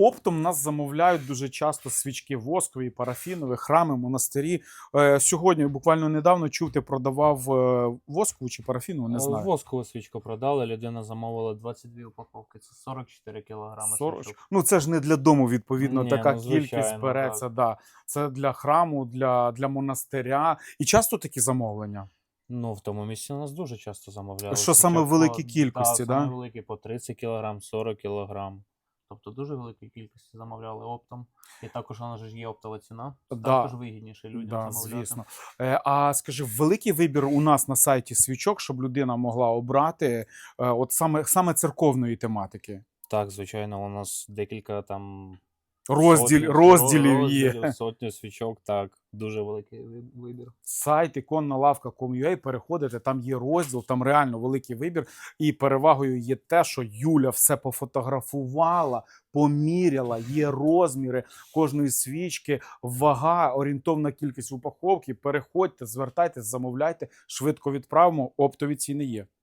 Оптом нас замовляють дуже часто свічки воскові, парафінові, храми, монастирі. Е, сьогодні, буквально недавно чув, ти продавав е, воскову чи парафінову, не Е, знаю. Воскову свічку продали, людина замовила 22 упаковки, це 44 кілограми 40. свічок. Ну це ж не для дому, відповідно, Ні, така ну, кількість береться. так. Да. Це для храму, для, для монастиря. І часто такі замовлення. Ну, в тому місці нас дуже часто замовляли. Що саме великі кількості, так? да? Великі по 30 кілограм, 40 кілограм. Тобто дуже великої кількості замовляли оптом. І також вона ж є оптова ціна. Це Да. Також вигідніше людям Да, замовляти. звісно. Е, а скажи, великий вибір у нас на сайті свічок, щоб людина могла обрати е, от саме, саме церковної тематики. Так, звичайно, у нас декілька там Розділ, сотні- розділів є. розділів, сотню свічок, так. Дуже великий ви- вибір. Сайт іконна лавка.com.ua, переходите, там є розділ, там реально великий вибір. І перевагою є те, що Юля все пофотографувала, поміряла, є розміри кожної свічки, вага, орієнтовна кількість упаковки. Переходьте, звертайтесь, замовляйте, швидко відправимо. Оптові ціни є.